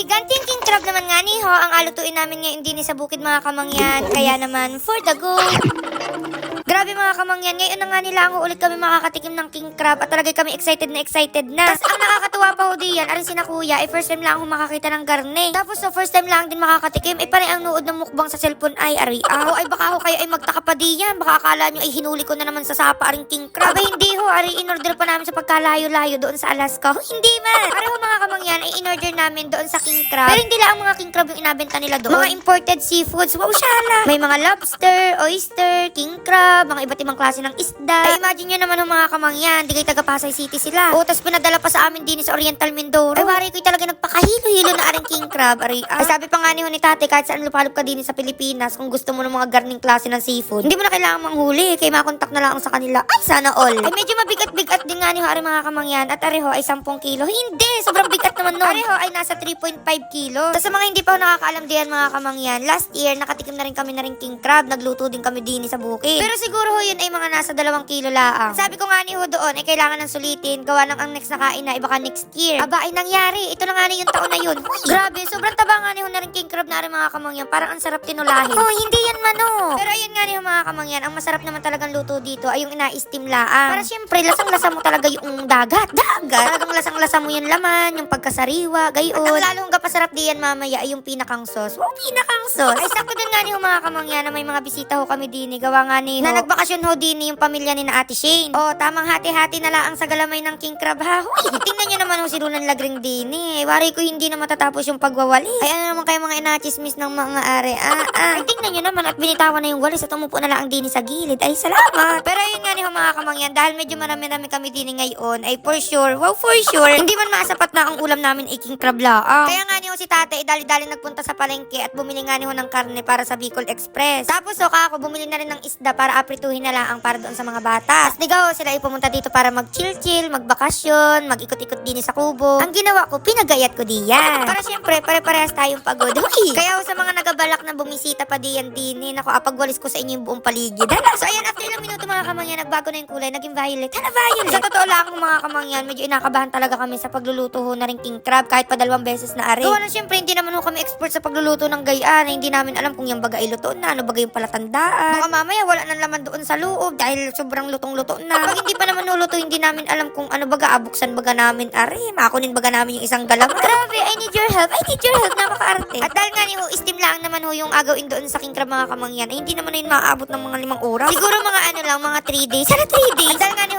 higanting king crab naman nga ni ho, ang alutuin namin ngayon din sa bukid mga kamangyan. Kaya naman, for the go! Grabe mga kamangyan, ngayon na nga nila ang ulit kami makakatikim ng king crab at talaga kami excited na excited na. Tapos ang nakakatuwa pa ho diyan, arin sina kuya, eh first time lang ako makakita ng garne. Tapos so first time lang din makakatikim, eh panay ang nuod ng mukbang sa cellphone ay ari ah. O ay baka ho kayo ay magtaka pa diyan, baka akala nyo ay hinuli ko na naman sa sapa aring king crab. Abay hindi ho, ari in-order pa namin sa pagkalayo-layo doon sa Alaska. Ho, hindi man. Ari ho mga kamangyan, ay in-order namin doon sa king crab. Pero hindi lang ang mga king crab yung inabenta nila doon. Mga imported seafoods, wow shala. May mga lobster, oyster, king crab, mga iba't ibang klase ng isda. Ay imagine nyo naman ho mga kamangyan, di kayo taga Pasay City sila. O, tapos pinadala pa sa amin din sa Oriental Mindoro. Ay wari ko talaga nagpakahilo-hilo na aring king crab. Ari, ah. Ay sabi pa nga ni ho ni tate, kahit saan lupalop ka din sa Pilipinas, kung gusto mo ng mga garning klase ng seafood, hindi mo na kailangan manghuli, kaya makontak na lang sa kanila. Ay, sana all. Ay medyo mabigat-bigat din nga ni ho ari mga kamangyan, at ari ho ay 10 kilo. Hindi, sobrang bigat naman nun. Ari ho ay nasa 3.5 kilo. Tapos sa mga hindi pa nakakaalam diyan mga kamangyan, last year nakatikim na rin kami na rin king crab, nagluto din kami din sa bukid. Pero siguro ho yun ay mga nasa 2 kilo laang. Sabi ko nga ni ho doon, ay kailangan ng sulitin, gawa ng ang next na kain na, iba ka next year. Aba, ay nangyari. Ito na nga ni yung taon na yun. Grabe, sobrang taba nga ni ho na rin king crab na rin mga kamangyan. Parang ang sarap tinulahin. Oh, hindi yan mano. Pero ayun nga ni ho mga kamangyan, ang masarap naman talagang luto dito ay yung ina-steam laang. Para syempre, lasang-lasa mo talaga yung dagat. Dagat. Talagang lasang-lasa mo yung laman, yung pagkasariwa, gayon. At ang lalong kapasarap diyan mamaya ay yung pinakang sauce. Wow, pinakang sauce. Ay, sakto din nga ni ho mga kamangyan na may mga bisita ho kami din. Gawa nga ni ho. Na nagbakasyon ho din yung pamilya ni na Ate Shane. Oh, tamang hati-hati na lang sa galamay ng King Crab ha. Tingnan nyo naman ho si Runan Lagring din eh. Wari ko hindi na matatapos yung pagwawali. Ay ano naman kayo mga inachismis ng mga are. Ah, ah. Ay tingnan nyo naman at binitawan na yung walis at umupo na lang ang dini sa gilid. Ay salamat. Pero ayun nga ni ho mga kamangyan dahil medyo marami-rami kami dini ngayon ay for sure, wow for sure, hindi man masapat na ang ulam namin ay King Crab laang. Kaya nga ni ho si tate ay dali-dali nagpunta sa palengke at bumili nga ni ho ng karne para sa Bicol Express. Tapos so ako bumili na rin ng isda para aprituhin na lang ang para doon sa mga bata. Tapos digaw sila ay pumunta dito para mag-chill-chill, magbakasyon, mag-ikot-ikot din sa kubo. Ang ginawa ko, pinagayat ko diyan. Para syempre, pare-parehas tayong pagod. Huy! Kaya sa mga nagabalak na bumisita pa diyan din, eh, naku, apagwalis ko sa inyo yung buong paligid. Hala, so ayan, after ilang minuto mga kamangyan, nagbago na yung kulay, naging violet. Hala, violet! Sa totoo lang mga kamangyan, medyo inakabahan talaga kami sa pagluluto ho na rin king crab kahit pa dalawang beses na ari. Gawa na syempre, hindi naman ho kami expert sa pagluluto ng gayaan, na hindi namin alam kung yung baga iluto na, ano baga yung palatandaan. Baka mamaya wala nang laman doon sa loob dahil sobrang lutong-luto na. Pag hindi pa naman nuluto, hindi namin alam kung ano baga abuksan baga namin ari. Makunin baga namin yung isang galaman. Grabe, I need your help. I need your help. Napaka-arte. At dahil nga ho, steam lang naman ho yung agawin doon sa king crab mga kamangyan, ay hindi naman na yun maaabot ng mga limang oras. Siguro mga ano lang, mga 3 days. Sana 3 days. At dahil nga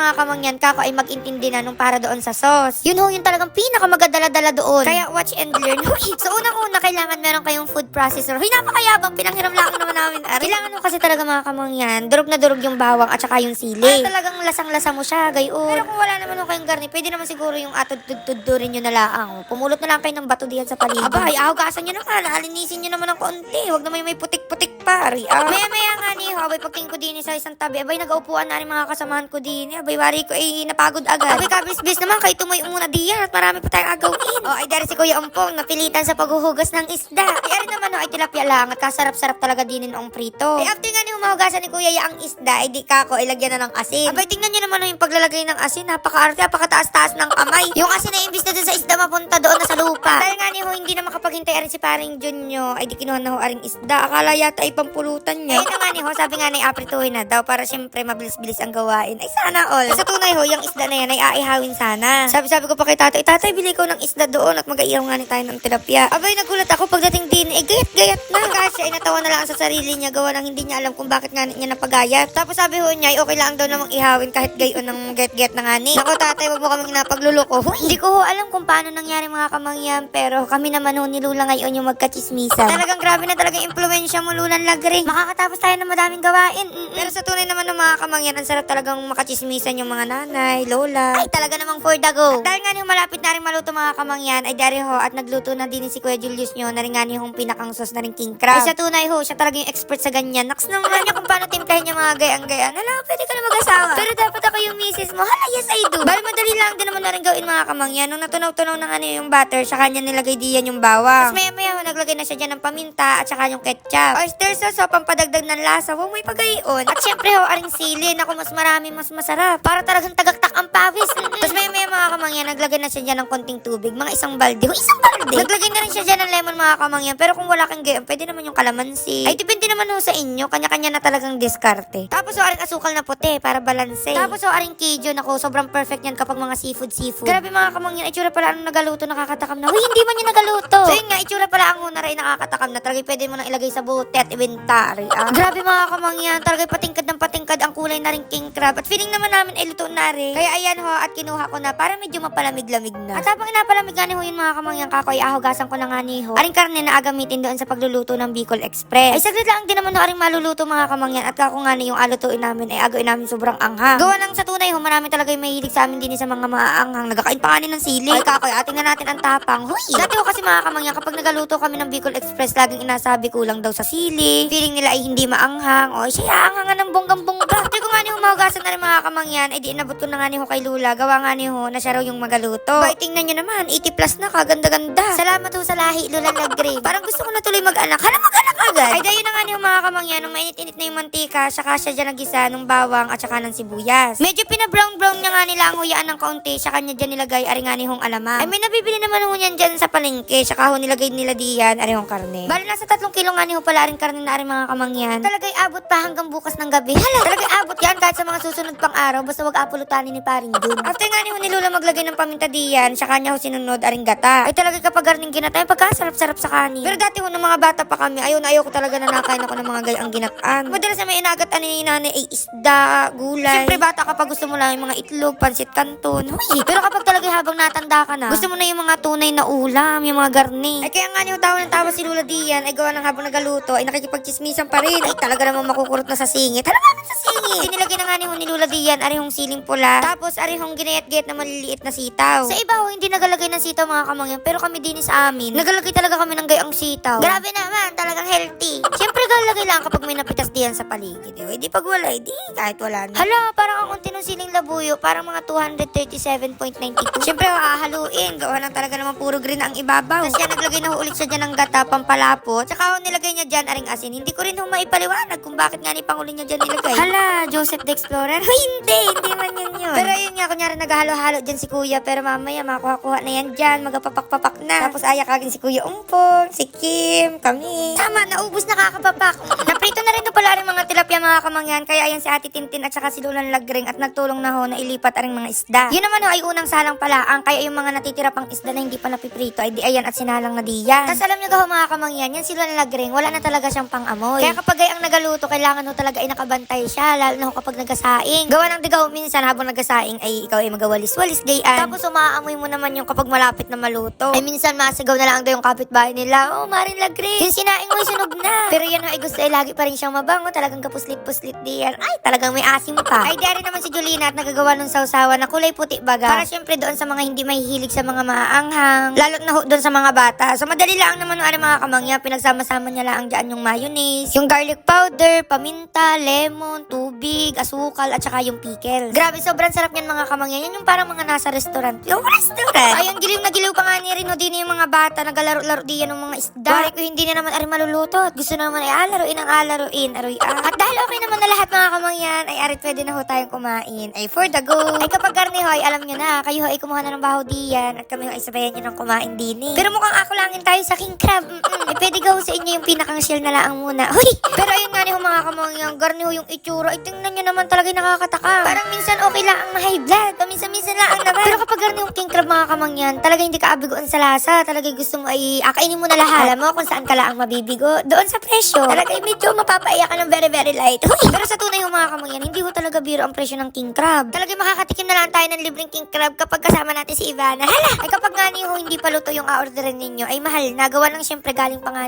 mga kamangyan, kako ay mag-intindi na nung para doon sa sauce. Yun ho, yung talagang pinakamagadala-dala doon. Kaya watch and learn. Huy, so unang-una, kailangan meron kayong food processor. Huy, napakayabang, pinanghiram lang naman namin. Ari. Kailangan mo kasi talaga mga kamangyan, durog na durog yung bawang at saka yung sili. Ay, talagang lasang-lasa mo siya, gayon. Pero kung wala naman ho kayong garni, pwede naman siguro yung atod-tudtudurin nyo na lang. Pumulot na lang kayo ng bato diyan sa paligid. Aba, ay, ahugasan nyo naman, alinisin nyo naman ng konti. Huwag naman yung may putik-putik pa, ari. Ah. Maya-maya nga ni ho, abay pagtingin ko din sa isang tabi, abay nagaupuan na rin mga kasamahan ko din. Abay, wari ko ay napagod agad. Abay, kabis-bis naman, kayo tumoy muna diyan at marami pa tayong agawin. O, ay dari si Kuya Umpong, napilitan sa paghuhugas ng isda. Ay, ari naman ho, ay tilapia lang at kasarap-sarap talaga din ang prito. Ay, after nga ni humahugasan ni Kuya ya ang isda, ay di kako, ilagyan na ng asin. Abay, tingnan nyo naman ho yung paglalagay ng asin, napaka-arte, napakataas-taas ng kamay. Yung asin na imbis na dun sa isda mapunta doon na sa lupa. Dahil nga ni ho, hindi na makapaghintay arin si paring Junyo, ay di kinuha na ho aring isda. Akala yata ay pampulutan niya. Ay na nga ni ho, sabi nga na aprituhin na daw para syempre mabilis-bilis ang gawain. Ay sana all. Sa tunay ho, yung isda na yan ay aihawin sana. Sabi-sabi ko pa kay tatay, tatay, bili ko ng isda doon at mag-aiyaw nga ni tayo ng tilapia. Abay, nagulat ako pagdating din, eh gayat-gayat na. Kasi ay natawa na lang sa sarili niya, gawa ng hindi niya alam kung bakit nga niya napagayat. Tapos sabi ho niya, ay okay lang daw namang ihawin kahit gayon ng get-get na nga ni. Ako tatay, wag mo kaming napagluloko. Huy, hindi ko ho alam kung paano nangyari mga kamangyan, pero kami naman ho ni Lula ngayon yung magkachismisan. Talagang grabe na talagang impluensya mo, Lulan Lagring. Makakatapos tayo ng madaming gawain. Mm-mm. Pero sa tunay naman ng mga kamangyan, ang sarap talagang makachismisan yung mga nanay, lola. Ay, talaga namang for the go. At dahil nga niyong malapit na rin maluto mga kamangyan, ay dari ho at nagluto na din si Kuya Julius nyo na rin nga niyong pinakang sauce na rin king crab. Ay, sa tunay ho, siya talaga yung expert sa ganyan. Naks naman niya kung paano timplahin yung mga gayang-gayaan. Hala, pwede ka na mag-asawa. Pero dapat ako yung misis mo. Hala, yes I do. Bali, madali lang din naman na rin gawin mga kamangyan. Nung natunaw-tunaw na nga niya yung butter, sa kanya nilagay diyan yung bawang. Tapos maya-maya ho, naglagay na siya dyan ng paminta at saka yung ketchup. Oyster sauce, so, pampadagdag ng lasa. Wow, may pagayon. At syempre, ho, aring sili. Naku, mas marami, mas masarap. Para talagang tagaktak ang pawis. Tapos may may mga kamangyan, naglagay na siya dyan ng konting tubig. Mga isang balde. Ho, isang balde. Naglagay na rin siya dyan ng lemon mga kamangyan. Pero kung wala kang gayon, pwede naman yung kalamansi. Ay, depende naman ho sa inyo. Kanya-kanya na talagang diskarte. Tapos ho, aring asukal na puti para balanse. Tapos ho, aring kijo. Naku, sobrang perfect yan kapag mga seafood, seafood. Grabe mga kamangyan, itsura pala ang nagaluto, nakakatakam na. Huy, hindi man yung nagaluto. So yun nga, itsura pala ang una rin nakakatakam na. Talaga pwede mo nang ilagay sa bote at inventory. Ah. Grabe mga kamangyan, talaga patingkad ng patingkad ang kulay na rin king crab. At feeling naman namin ay luto na rin. Kaya ayan ho, at kinuha ko na para medyo mapalamig-lamig na. At habang inapalamig nga ni ho yun mga kamangyan kakoy, ahogasan ko na nga ni ho. Aring karne na agamitin doon sa pagluluto ng Bicol Express. Ay saglit lang din naman ho aring maluluto mga kamangyan at kako nga ni yung alutuin namin ay agawin namin sobrang anghang. Gawa lang sa tunay ho, marami talaga yung mahilig sa amin din sa mga maaanghang. Nagkakain pa kanin ng sili. Ay kakoy, ating na natin ang tapang. Huy! Dati ho kasi mga kamangyan, kapag nagaluto kami ng Bicol Express, laging inasabi kulang daw sa sili. Feeling nila ay hindi maanghang. O siya, anghangan ng bonggang-bongga. After ko nga ni ho, mahugasan na rin mga kamangyan, ay di inabot ko na nga ni ho kay Lula. Gawa nga ni ho, na siya raw yung magaluto. Bay, tingnan nyo naman, 80 plus na, kaganda-ganda. Salamat ho sa lahi, Lula Lagre. Parang gusto ko na tuloy mag-anak. Hala, mag-anak agad. Ay, dayo na nga ni mga kamangyan, nung mainit-init na yung mantika, saka siya dyan nagisa ng bawang at saka ng sibuyas. Medyo pinabrown-brown niya nga nila ang huyaan ng kaunti, saka niya dyan nilagay, ari nga ni alamang. Ay, may nabibili naman ho niyan dyan sa palengke, saka ho nilagay nila diyan, ari hong karne. Bali, nasa tatlong kilo nga ni ho pala rin karne na ari mga kamangyan. Talagay abot pa hanggang bukas ng gabi. Hala, talagay abot yan kahit sa mga susunod pang araw, basta wag apulutanin ni paring dun. After nga ni ho ni Lula maglagay ng paminta diyan, saka niya ho sinunod aring gata. Ay talaga kapag garning ginata, pagkasarap-sarap sa kanin. Pero dati ho, nung mga bata pa kami, ayaw na ayaw ko talaga na nakain ako ng mga gayang ginataan. Madalas na may inagat ani ni nanay ay isda, gulay. Siyempre bata kapag gusto mo lang yung mga itlog, pansit kanton. Huy. Pero kapag talaga habang natanda ka na, gusto mo na yung mga tunay na ulam, yung mga garni. Ay kaya nga ni ho, tawa ng tawa si Lula Dian, ay gawa ng habang nagaluto, ay nakikipagchismisan pa rin. Ay talaga naman makukurot na sa singit. Talaga naman sa singit. Dinilagay na nga ni ho ni Lula Dian, arihong siling pula. Tapos arihong ginayat-gayat na maliliit na sitaw. Sa iba ho, hindi nagalagay ng sitaw mga kamangyan, pero kami din sa amin, nagalagay talaga kami ng gayang sitaw. Grabe naman, talagang healthy. Siyempre galagay lang kapag may napitas diyan sa paligid. Eh. Di pag wala, eh, di kahit wala na. Hala, parang ang unti ng siling labuyo, parang mga 237.92. Siyempre, hahaluin. Gawa lang talaga naman puro green ang ibabaw. Tapos yan, naglagay na ho ulit siya dyan ng gata, pampalapot. Tsaka ho, nilagay niya dyan aring asin. Hindi ko rin ho maipaliwanag kung bakit nga ni Pangulo niya dyan nilagay. Hala, Joseph the Explorer? hindi, hindi man yun yun. Pero yun nga, kunyari naghahalo-halo dyan si Kuya. Pero mamaya, makakuha-kuha na yan dyan. Magapapak-papak na. Tapos ayakagin si Kuya Umpong, si Kim, kami. Tama, naubos na kakapapak. Naprito na rin ho pala rin mga tilapia mga kamangyan. Kaya ayan si Ate Tintin at saka si Lulan Lagring at nagtulong na ho na ilipat aring mga isda. Yun naman ho ay unang salang palaang. Kaya yung mga natitira pang isda na hindi pa napiprito ay di ayan at sinalang na diyan. Tapos alam nyo ho mga kamangyan, yan si Lulan Lagring, wala na talaga siyang pang-amoy. Kaya kapag ay ang nagaluto, kailangan ho talaga ay nakabantay siya. Lalo na ho kapag nagasaing. Gawa ng digaw minsan habang nagasaing ay ikaw ay magawalis-walis gayan. Tapos umaamoy mo naman yung kapag malapit na maluto. Ay minsan masigaw na lang daw yung kapitbahay nila. Oh, Marin Lagring. Yung sinaing mo sunog na. Pero yan ay gusto ay lagi pa rin siyang mabango. Talagang kapuslit-puslit diyan. Ay, talagang may asim pa. Ay, dari naman si Julina at nagagawa ng sausawa na kulay puti baga. Para syempre doon sa mga hindi mahihilig sa mga maaanghang. Lalo na ho doon sa mga bata. So madali lang naman ng mga kamangya. Pinagsama-sama niya lang dyan yung mayonnaise, yung garlic powder, paminta, lemon, tubig, asukal, at saka yung pickle. Grabe, sobrang sarap yan mga kamangya. Yan yung parang mga nasa restaurant. Yung restaurant! Ayun, giliw na giliw pa nga ni Rino din yung mga bata. Nagalaro-laro diyan ng mga isda. Pare ko hindi na naman ari maluluto. At gusto na naman ay alaruin ang alaruin. Aroy ah. At dahil okay naman na lahat mga kamangyan, ay arit pwede na ho tayong kumain. Ay for the go. Ay kapag karne ho, ay alam nyo na, kayo ho ay kumuha na ng baho diyan. At kami ho ay sabayan nyo ng kumain din eh. Pero mukhang ako langin tayo sa king crab. Mm-mm. Ay pwede gaw sa inyo yung pinakang shell na laang muna. Huy! Pero ayun nga ni ho mga kamangyan, garni ho yung itsura. Ay tingnan nyo naman talaga nakakataka. Parang minsan okay lang ang high blood. Paminsan-minsan lang naman. Pero kapag garni yung king crab mga kamangyan, talaga hindi ka abigoan sa lasa. Talaga gusto mo ay akainin mo na lahat. Alam mo kung saan ka lang mabibigo. Doon sa presyo. Talaga ay medyo mapapaiyak ka ng very very light. Huy! Pero sa tunay yung mga kamangyan, hindi ho talaga biro ang presyo ng king crab. Talaga makakatikim na lang tayo ng libreng king crab kapag kasama natin si Ivana. Hala! Ay kapag nga ni hindi pa luto yung a-orderin ninyo, ay mahal na. Gawa lang syempre galing pa nga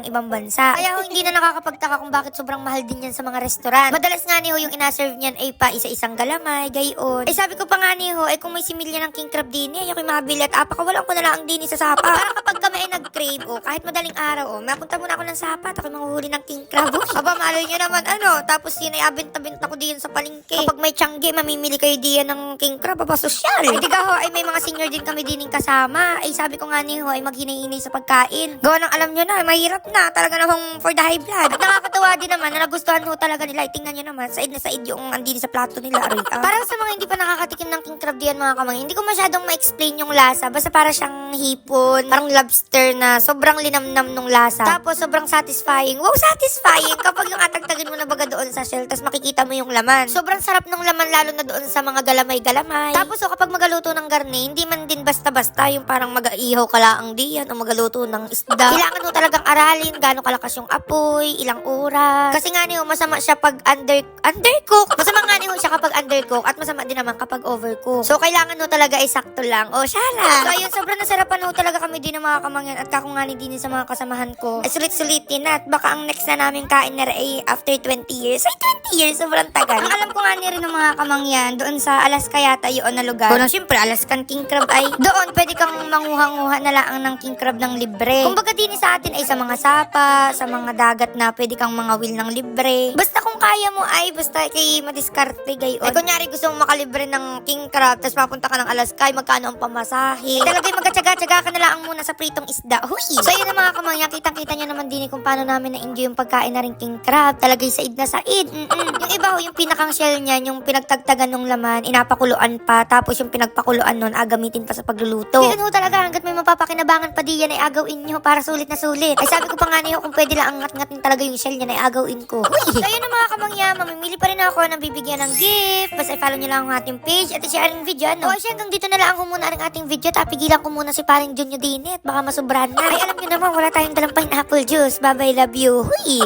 ng ibang bansa. Kaya ho hindi na nakakapagtaka kung bakit sobrang mahal din yan sa mga restaurant. Madalas nga ni ho yung inaserve niyan ay pa isa-isang galamay, gayon. Ay sabi ko pa nga ni ho, ay kung may similya ng king crab din, ay ako'y mabili at apakawalan ko na lang ang dini sa sapa. Para kapag kami ay nag-crave, oh, kahit madaling araw, oh, mapunta muna ako ng sapat, ako manguhuli ng king crab. Oh. Aba, malay nyo naman, ano, tapos yun ay abenta-benta ko diyan sa palengke. Kapag may tiyangge, mamimili kayo diyan ng king crab, aba, sosyal. Ay, di ka ho, ay may mga senior din kami din yung kasama. Ay, sabi ko nga ni ho, ay maghinay-hinay sa pagkain. Gawa ng alam nyo na, mahirap na, talaga namang for the high blood. At nakakatawa din naman, na nagustuhan ho talaga nila. Ay, tingnan nyo naman, na said yung andini sa plato nila. Aray, ah. Para sa mga hindi pa nakakatikim ng king crab diyan, mga kamangin, hindi ko masyadong ma-explain yung lasa. Basta para siyang hipon, parang lobster na sobrang linamnam nung lasa. Tapos sobrang satisfying. Wow, satisfying kapag yung atagtagin mo na baga doon sa shell, tapos makikita mo yung laman. Sobrang sarap nung laman lalo na doon sa mga galamay-galamay. Tapos oh, kapag magaluto ng garne, hindi man din basta-basta yung parang mag-aihaw ka laang diyan o magaluto ng isda. Kailangan mo talagang aralin gaano kalakas yung apoy, ilang oras. Kasi nga niyo, masama siya pag under undercook. Masama nga niyo siya kapag undercook at masama din naman kapag overcook. So kailangan mo talaga ay sakto lang. O siya lang. So ayun, sobrang nasarapan ho talaga kami din ng mga kamangyan at kakungani din sa mga kasamahan ko. Ay sulit-sulitin na at baka ang next na namin kain na ay after 20 years. Ay 20 years, sobrang tagal. Ang alam ko nga rin ng mga kamangyan doon sa Alaska yata yun na lugar. Kung syempre Alaskan king crab ay doon pwede kang manguha-nguha na lang ng king crab ng libre. Kumbaga din sa atin ay sa mga sapa, sa mga dagat na pwede kang mga will ng libre. Basta kung kaya mo ay basta kay madiskarte gayon. Ay kunyari gusto mong makalibre ng king crab tapos mapunta ka ng Alaska magkano ang pamasahe. Ay, talagang magkatsaga-tsaga ka na lang muna sa pritong isda. Huy! So yun ang mga kamangya, kitang-kita nyo naman din eh kung paano namin na-enjoy yung pagkain na rin king crab. Talagay said na said. Mm-mm. Yung iba ho, yung pinakang shell niyan, yung pinagtagtagan ng laman, inapakuluan pa, tapos yung pinagpakuluan nun, agamitin pa sa pagluluto. Yun ho talaga, hanggat may mapapakinabangan pa di yan, ay agawin nyo para sulit na sulit. Ay sabi ko pa nga niyo, kung pwede lang angat-ngatin talaga yung shell niya, ay agawin ko. Uy! So yun ang mga kamangya, mamimili pa rin ako ng bibigyan ng gift. Basta i-follow nyo lang ang ating page at i-share ang video, ano? O siya, hanggang dito na lang ako muna ang ating video, tapigilan ko muna si paring Junyo Dinit, baka masubrahan na. Ay alam nyo naman, wala tayong dalang pineapple juice. Bye-bye, love you. Huy!